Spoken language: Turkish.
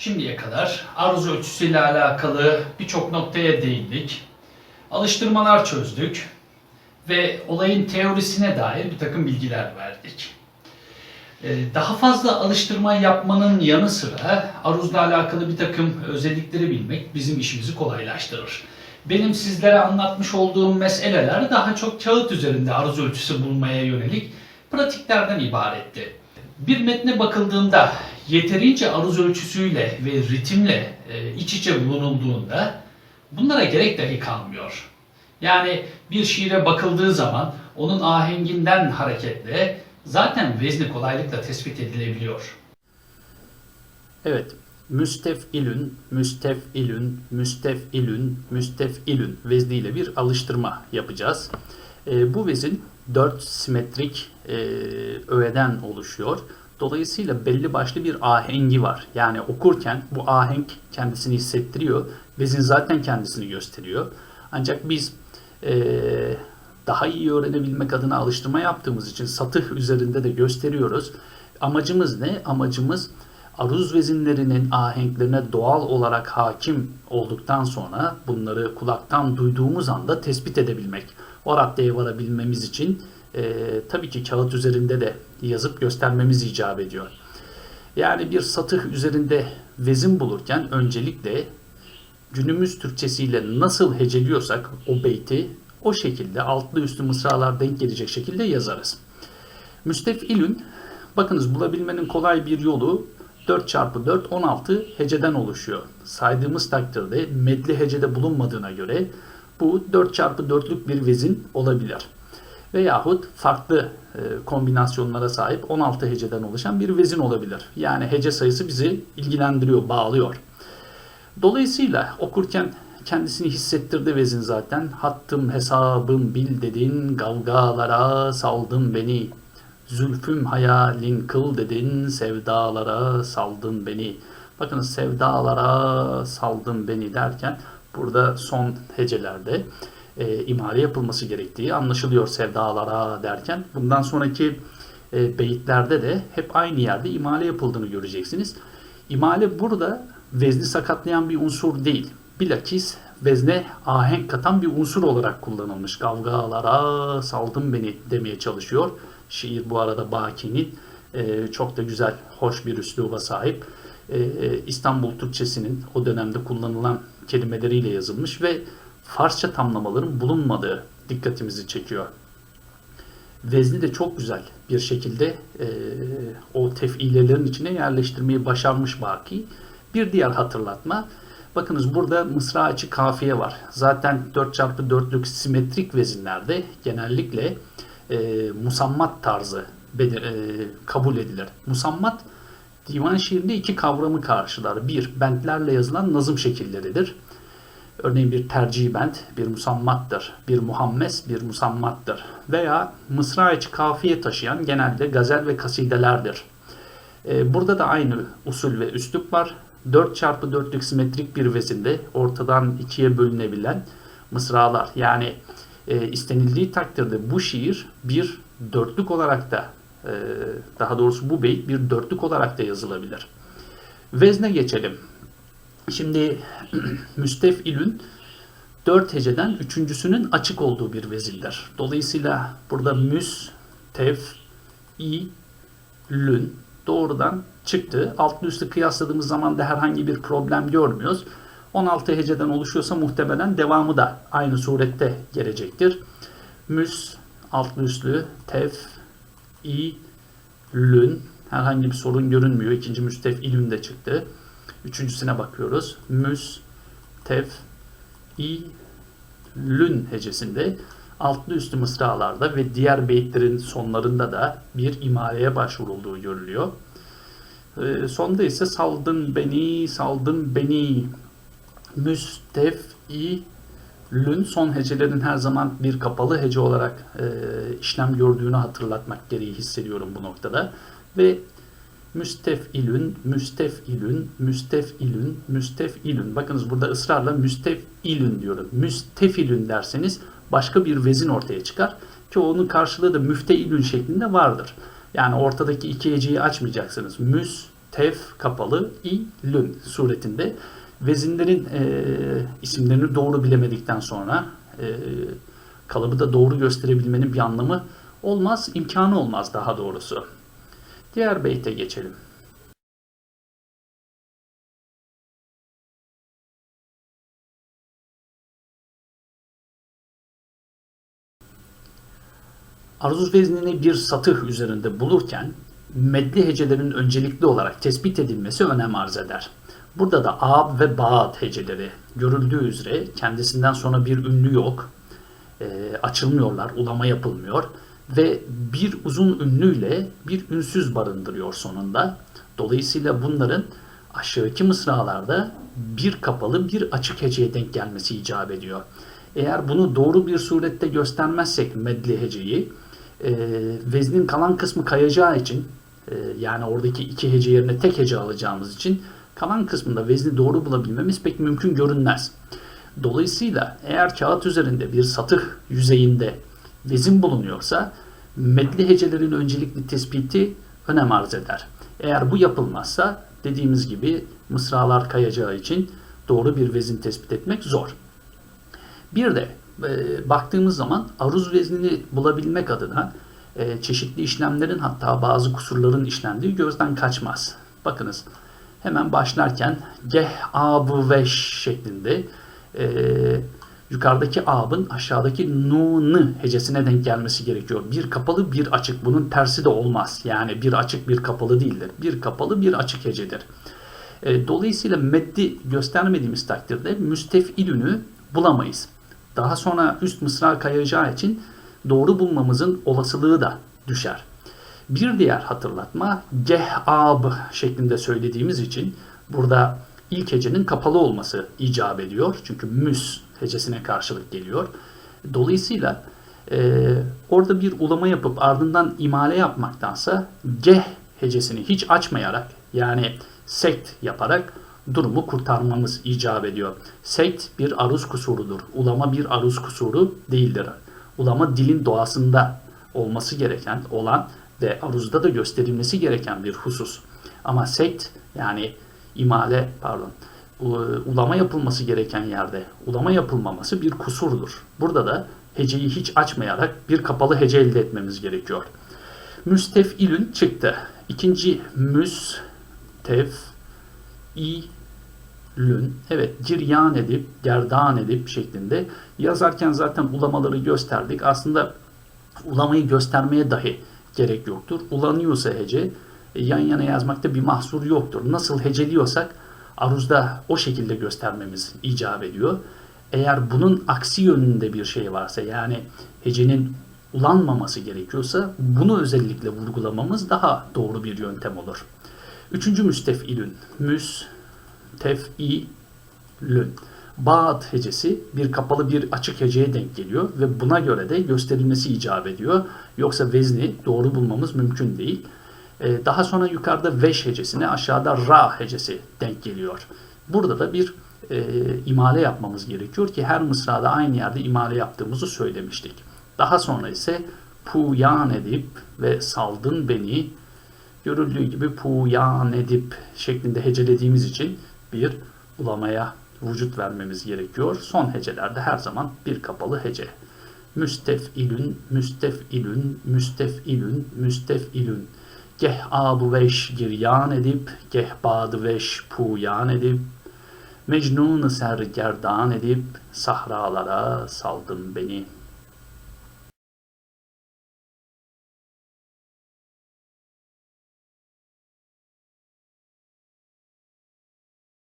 Şimdiye kadar aruz ölçüsüyle alakalı birçok noktaya değindik. Alıştırmalar çözdük ve olayın teorisine dair bir takım bilgiler verdik. Ee, Daha fazla alıştırma yapmanın yanı sıra aruzla alakalı bir takım özellikleri bilmek bizim işimizi kolaylaştırır. Benim sizlere anlatmış olduğum meseleler daha çok kağıt üzerinde aruz ölçüsü bulmaya yönelik pratiklerden ibaretti. Bir metne bakıldığında yeterince aruz ölçüsüyle ve ritimle e, iç içe bulunulduğunda bunlara gerek dahi kalmıyor. Yani bir şiire bakıldığı zaman onun ahenginden hareketle zaten vezni kolaylıkla tespit edilebiliyor. Evet. Müstefilün, müstefilün, müstefilün, müstefilün vezniyle bir alıştırma yapacağız. Ee, bu vezin 4 simetrik e, öğeden oluşuyor. Dolayısıyla belli başlı bir ahengi var. Yani okurken bu ahenk kendisini hissettiriyor. Vezin zaten kendisini gösteriyor. Ancak biz e, daha iyi öğrenebilmek adına alıştırma yaptığımız için satıh üzerinde de gösteriyoruz. Amacımız ne? Amacımız aruz vezinlerinin ahenklerine doğal olarak hakim olduktan sonra bunları kulaktan duyduğumuz anda tespit edebilmek. O raddeye varabilmemiz için e, tabii ki kağıt üzerinde de yazıp göstermemiz icap ediyor. Yani bir satıh üzerinde vezin bulurken öncelikle günümüz Türkçesiyle nasıl heceliyorsak o beyti o şekilde altlı üstü mısralar denk gelecek şekilde yazarız. Müstefilün bakınız bulabilmenin kolay bir yolu 4 çarpı 4 16 heceden oluşuyor. Saydığımız takdirde medli hecede bulunmadığına göre bu 4 çarpı 4'lük bir vezin olabilir. Veyahut farklı e, kombinasyonlara sahip 16 heceden oluşan bir vezin olabilir. Yani hece sayısı bizi ilgilendiriyor, bağlıyor. Dolayısıyla okurken kendisini hissettirdi vezin zaten. Hattım hesabım bil dedin, gavgalara saldın beni. Zülfüm hayalin kıl dedin, sevdalara saldın beni. Bakın sevdalara saldın beni derken burada son hecelerde e, imale yapılması gerektiği anlaşılıyor sevdalara derken. Bundan sonraki e, beyitlerde de hep aynı yerde imale yapıldığını göreceksiniz. İmale burada vezni sakatlayan bir unsur değil. Bilakis vezne ahenk katan bir unsur olarak kullanılmış. Kavgalara saldım beni demeye çalışıyor. Şiir bu arada Baki'nin e, çok da güzel, hoş bir üsluba sahip. E, İstanbul Türkçesinin o dönemde kullanılan kelimeleriyle yazılmış ve Farsça tamlamaların bulunmadığı dikkatimizi çekiyor. Vezni de çok güzel bir şekilde e, o tefilelerin içine yerleştirmeyi başarmış Baki. Bir diğer hatırlatma, bakınız burada mısra açı kafiye var. Zaten 4x4'lük simetrik vezinlerde genellikle e, musammat tarzı beli- e, kabul edilir. Musammat divan şiirinde iki kavramı karşılar. Bir, bentlerle yazılan nazım şekilleridir. Örneğin bir tercih bent bir musammattır. Bir muhammes bir musammattır. Veya mısra içi kafiye taşıyan genelde gazel ve kasidelerdir. Ee, burada da aynı usul ve üslup var. 4 çarpı 4'lük simetrik bir vezinde ortadan ikiye bölünebilen mısralar. Yani e, istenildiği takdirde bu şiir bir dörtlük olarak da e, daha doğrusu bu beyt bir dörtlük olarak da yazılabilir. Vezne geçelim. Şimdi müstefilün dört heceden üçüncüsünün açık olduğu bir vezindir. Dolayısıyla burada müs, tef, i, lün doğrudan çıktı. Altlı üstü kıyasladığımız zaman da herhangi bir problem görmüyoruz. 16 heceden oluşuyorsa muhtemelen devamı da aynı surette gelecektir. Müs, altlı üstlü, tef, i, lün herhangi bir sorun görünmüyor. İkinci müstefilün de çıktı. Üçüncüsüne bakıyoruz. Müs, tef, i, lün hecesinde altlı üstü mısralarda ve diğer beyitlerin sonlarında da bir imaleye başvurulduğu görülüyor. Ee, sonda ise saldın beni, saldın beni, müstef-i lün son hecelerin her zaman bir kapalı hece olarak e, işlem gördüğünü hatırlatmak gereği hissediyorum bu noktada. Ve müstefilün, müstefilün, müstefilün, müstefilün. Bakınız burada ısrarla müstefilün diyorum. Müstefilün derseniz başka bir vezin ortaya çıkar. Ki onun karşılığı da müfteilün şeklinde vardır. Yani ortadaki iki heceyi açmayacaksınız. Müs, tef kapalı ilün suretinde vezinlerin e, isimlerini doğru bilemedikten sonra e, kalıbı da doğru gösterebilmenin bir anlamı olmaz, imkanı olmaz daha doğrusu. Diğer beyte geçelim. Aruz veznini bir satıh üzerinde bulurken medli hecelerin öncelikli olarak tespit edilmesi önem arz eder. Burada da ab ve baat heceleri görüldüğü üzere kendisinden sonra bir ünlü yok, e, açılmıyorlar, ulama yapılmıyor ve bir uzun ünlüyle bir ünsüz barındırıyor sonunda. Dolayısıyla bunların aşağıki mısralarda bir kapalı bir açık heceye denk gelmesi icap ediyor. Eğer bunu doğru bir surette göstermezsek medli heceyi, e, veznin kalan kısmı kayacağı için e, yani oradaki iki hece yerine tek hece alacağımız için kalan kısmında vezni doğru bulabilmemiz pek mümkün görünmez. Dolayısıyla eğer kağıt üzerinde bir satıh yüzeyinde vezin bulunuyorsa medli hecelerin öncelikli tespiti önem arz eder. Eğer bu yapılmazsa dediğimiz gibi mısralar kayacağı için doğru bir vezin tespit etmek zor. Bir de e, baktığımız zaman aruz veznini bulabilmek adına e, çeşitli işlemlerin hatta bazı kusurların işlendiği gözden kaçmaz. Bakınız hemen başlarken geh abu veş şeklinde e, yukarıdaki abın aşağıdaki nunu hecesine denk gelmesi gerekiyor. Bir kapalı bir açık bunun tersi de olmaz. Yani bir açık bir kapalı değildir. Bir kapalı bir açık hecedir. E, dolayısıyla meddi göstermediğimiz takdirde müstefilünü bulamayız. Daha sonra üst mısra kayacağı için doğru bulmamızın olasılığı da düşer. Bir diğer hatırlatma gehab şeklinde söylediğimiz için burada ilk hecenin kapalı olması icap ediyor. Çünkü müs hecesine karşılık geliyor. Dolayısıyla e, orada bir ulama yapıp ardından imale yapmaktansa geh hecesini hiç açmayarak yani sekt yaparak durumu kurtarmamız icap ediyor. Sekt bir aruz kusurudur. Ulama bir aruz kusuru değildir. Ulama dilin doğasında olması gereken olan ve aruzda da gösterilmesi gereken bir husus. Ama sekt yani imale pardon ulama yapılması gereken yerde ulama yapılmaması bir kusurdur. Burada da heceyi hiç açmayarak bir kapalı hece elde etmemiz gerekiyor. Müstefilün çıktı. İkinci müstef i evet ciryan edip gerdan edip şeklinde yazarken zaten ulamaları gösterdik. Aslında ulamayı göstermeye dahi gerek yoktur. Ulanıyorsa hece yan yana yazmakta bir mahsur yoktur. Nasıl heceliyorsak aruzda o şekilde göstermemiz icap ediyor. Eğer bunun aksi yönünde bir şey varsa yani hecenin ulanmaması gerekiyorsa bunu özellikle vurgulamamız daha doğru bir yöntem olur. Üçüncü müstefilün. Müstefilün. Bağat hecesi bir kapalı bir açık heceye denk geliyor ve buna göre de gösterilmesi icap ediyor. Yoksa vezni doğru bulmamız mümkün değil. Ee, daha sonra yukarıda veş hecesine aşağıda ra hecesi denk geliyor. Burada da bir e, imale yapmamız gerekiyor ki her mısrada aynı yerde imale yaptığımızı söylemiştik. Daha sonra ise puyan edip ve saldın beni görüldüğü gibi puyan edip şeklinde hecelediğimiz için bir ulamaya vücut vermemiz gerekiyor. Son hecelerde her zaman bir kapalı hece. Müstefilün, müstefilün, müstefilün, müstefilün. Geh abu veş giryan edip, geh badı veş puyan edip, Mecnun sergerdan edip sahralara saldın beni.''